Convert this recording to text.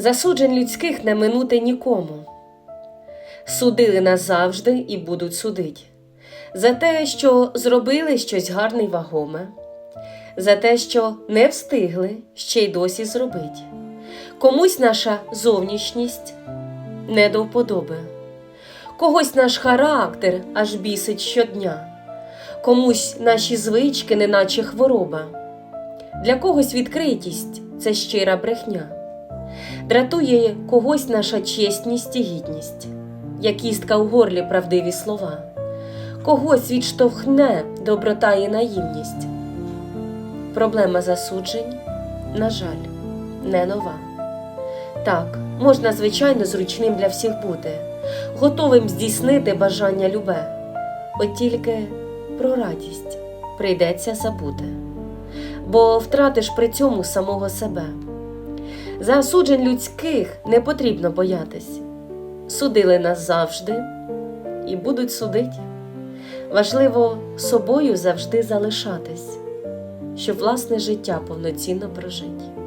Засуджень людських не минути нікому. Судили нас завжди і будуть судить. За те, що зробили щось гарне й вагоме, за те, що не встигли ще й досі зробить. Комусь наша зовнішність не до вподоби, когось наш характер аж бісить щодня, комусь наші звички, неначе хвороба. Для когось відкритість це щира брехня. Дратує когось наша чесність і гідність, як кістка у горлі правдиві слова, когось відштовхне доброта і наївність. Проблема засуджень, на жаль, не нова. Так, можна, звичайно, зручним для всіх бути, готовим здійснити бажання любе, от тільки про радість прийдеться забути, бо втратиш при цьому самого себе. Засуджень людських не потрібно боятись. Судили нас завжди і будуть судити. Важливо собою завжди залишатись, щоб власне життя повноцінно прожити.